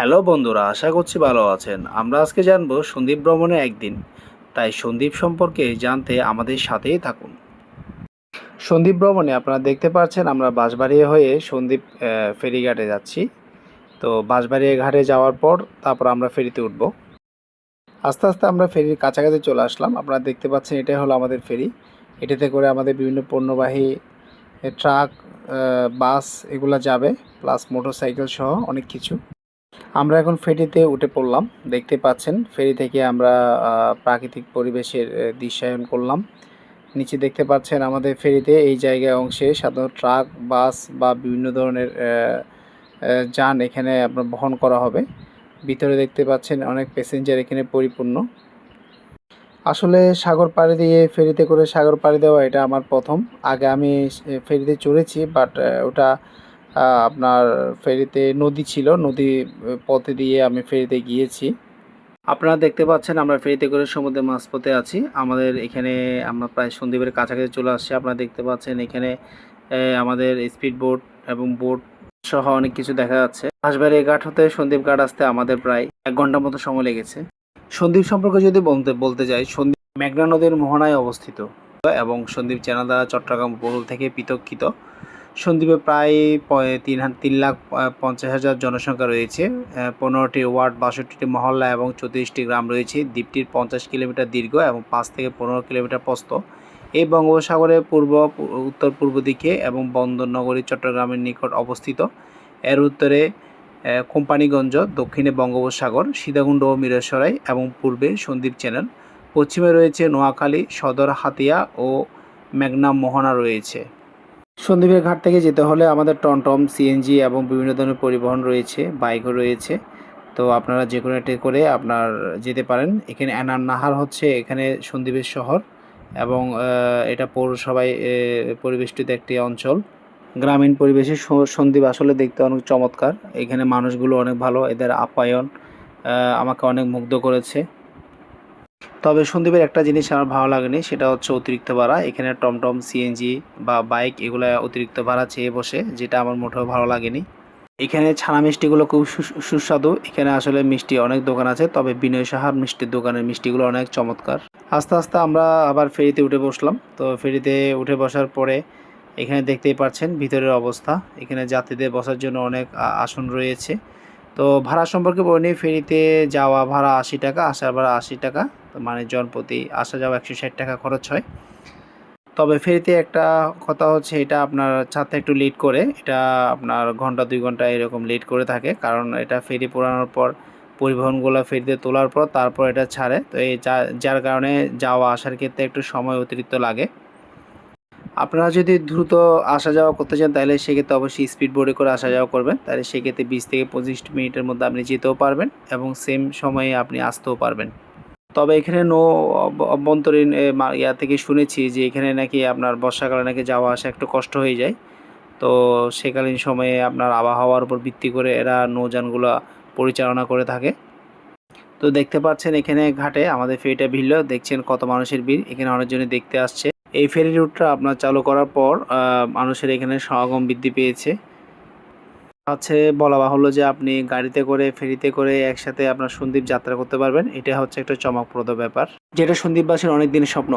Hello বন্ধুরা, আশা করছি ভালো আছেন। আমরা আজকে জানব সন্দীপ ভ্রমণে একদিন। তাই সন্দীপ সম্পর্কে জানতে আমাদের সাথেই থাকুন। সন্দীপ ভ্রমণে আপনারা দেখতে পাচ্ছেন, আমরা বাঁশবাড়িয়া হয়ে সন্দীপ ফেরিঘাটে যাচ্ছি। তো বাঁশবাড়িয়া ঘাটে যাওয়ার পর তারপর আমরা ফেরিতে উঠব। আস্তে আস্তে আমরা ফেরির কাছাকাছি চলে আসলাম। আপনারা দেখতে পাচ্ছেন, এটাই হলো আমাদের ফেরি। এটাতে করে আমাদের বিভিন্ন পণ্যবাহী ট্রাক বাস এগুলা যাবে, প্লাস মোটরসাইকেল সহ অনেক কিছু। আমরা এখন ফেরিতে উঠে পড়লাম। দেখতে পাচ্ছেন, ফেরি থেকে আমরা প্রাকৃতিক পরিবেশের দৃশ্যায়ন করলাম। নিচে দেখতে পাচ্ছেন আমাদের ফেরিতে এই জায়গায় অংশে সাধারণত ট্রাক, বাস বা বিভিন্ন ধরনের যান এখানে আপনার বহন করা হবে। ভিতরে দেখতে পাচ্ছেন অনেক প্যাসেঞ্জার এখানে পরিপূর্ণ। আসলে সাগর পাড়ি দিয়ে ফেরিতে করে সাগর পাড়ি দেওয়া এটা আমার প্রথম। আগে আমি ফেরিতে চড়েছি বাট ওটা আপনার ফেরিতে নদী ছিল, নদী পথে দিয়ে আমি ফেরিতে গিয়েছি। আপনারা দেখতে পাচ্ছেন আমরা ফেরিতে করে সমুদ্রের মাঝপথে আছি। আমাদের এখানে আমরা প্রায় সন্দ্বীপের কাছাকাছি চলে আসছি। আপনারা দেখতে পাচ্ছেন এখানে আমাদের স্পিড বোট এবং বোট সহ অনেক কিছু দেখা যাচ্ছে। হাঁসবাড়ি ঘাট হতে সন্দ্বীপ ঘাট আসতে আমাদের প্রায় এক ঘণ্টার মতো সময় লেগেছে। সন্দ্বীপ সম্পর্কে যদি বলতে বলতে যাই, সন্দ্বীপ মেঘনা নদীর মোহনায় অবস্থিত এবং সন্দীপ চ্যানেল দ্বারা চট্টগ্রাম উপকূল থেকে পৃথককৃত। সন্দ্বীপে প্রায় তিন তিন লাখ পঞ্চাশ হাজার জনসংখ্যা রয়েছে। পনেরোটি ওয়ার্ড, বাষট্টিটি মহল্লা এবং চৌত্রিশটি গ্রাম রয়েছে। দ্বীপটির পঞ্চাশ কিলোমিটার দীর্ঘ এবং পাঁচ থেকে পনেরো কিলোমিটার প্রস্থ। এই বঙ্গোপসাগরের পূর্ব, উত্তর পূর্ব দিকে এবং বন্দর নগরী চট্টগ্রামের নিকট অবস্থিত। এর উত্তরে কোম্পানিগঞ্জ, দক্ষিণে বঙ্গোপসাগর, সীতাকুণ্ড ও মিরসরাই এবং পূর্বে সন্দ্বীপ চ্যানেল। পশ্চিমে রয়েছে নোয়াখালী, সদর হাতিয়া ও মেঘনা মোহনা রয়েছে। সন্দ্বীপের ঘাট থেকে যেতে হলে আমাদের টমটম সিএনজি এবং বিভিন্ন ধরনের পরিবহন রয়েছে বাইকও রয়েছে। তো আপনারা যে কোনো একটি করে আপনার যেতে পারেন। এখানে এনার নাহার হচ্ছে এখানে সন্দ্বীপের শহর এবং এটা পৌরসভায় পরিবেষ্টিত একটি অঞ্চল। গ্রামীণ পরিবেশে স- সন্দ্বীপ আসলে দেখতে অনেক চমৎকার। এখানে মানুষগুলো অনেক ভালো, এদের আপ্যায়ন আমাকে অনেক মুগ্ধ করেছে। তবে সন্দীপের একটা জিনিস আমার ভালো লাগেনি, সেটা হচ্ছে অতিরিক্ত ভাড়া। এখানে টমটম সিএনজি বা বাইক এগুলো অতিরিক্ত ভাড়া চেয়ে বসে, যেটা আমার মোটেও ভালো লাগেনি। এখানে ছানা মিষ্টিগুলো খুব সুস্বাদু। এখানে আসলে মিষ্টি অনেক দোকান আছে, তবে বিনয় সাহার মিষ্টির দোকানের মিষ্টিগুলো অনেক চমৎকার। আস্তে আস্তে আমরা আবার ফেরিতে উঠে বসলাম। তো ফেরিতে উঠে বসার পরে এখানে দেখতেই পাচ্ছেন ভিতরের অবস্থা। এখানে যাত্রীদের বসার জন্য অনেক আসন রয়েছে। তো ভাড়া সম্পর্কে বলি ফেরিতে যাওয়া ভাড়া আশি টাকা, আসার ভাড়া আশি টাকা মানে জনপ্রতি আসা যাওয়া একশো ষাট টাকা খরচ হয়। তবে ফেরিতে একটা কথা হচ্ছে, এটা আপনার ছাদটা একটু লেট করে, এটা আপনার ঘণ্টা দুই ঘণ্টা এরকম লেট করে থাকে, কারণ এটা ফেরি পোড়ানোর পর, পরিবহনগুলো ফেরিতে তোলার পর, তারপর এটা ছাড়ে, তো এই যার কারণে যাওয়া আসার ক্ষেত্রে একটু সময় অতিরিক্ত লাগে। আপনারা যদি দ্রুত আসা যাওয়া করতে চান, তাহলে সেক্ষেত্রে অবশ্যই স্পিড বোর্ডে করে আসা যাওয়া করবেন। তাহলে সেক্ষেত্রে বিশ থেকে পঁচিশ মিনিটের মধ্যে আপনি যেতেও পারবেন এবং সেম সময়ে আপনি আসতেও পারবেন। তবে এখানে নো অভ্যন্তরীণ ইয়া থেকে শুনেছি যে এখানে নাকি আপনার বর্ষাকালে নাকি যাওয়া আসা একটু কষ্ট হয়ে যায়। তো সেকালীন সময়ে আপনার আবহাওয়ার উপর ভিত্তি করে এরা নৌযানগুলো পরিচালনা করে থাকে। তো দেখতে পাচ্ছেন এখানে ঘাটে আমাদের ফেরিটা ভিড়ল, দেখছেন কত মানুষের ভিড়, এখানে অনেকজনই দেখতে আসছে। এই ফেরি রুটটা আপনার চালু করার পর মানুষের এখানে সমাগম বৃদ্ধি পেয়েছে। হচ্ছে বলা বাহুল্য যে আপনি গাড়িতে করে, ফেরিতে করে একসাথে আপনার সন্দীপ যাত্রা করতে পারবেন। এটা হচ্ছে একটা চমকপ্রদ ব্যাপার। যেটা সন্দীপবাসীর অনেক দিনের স্বপ্ন।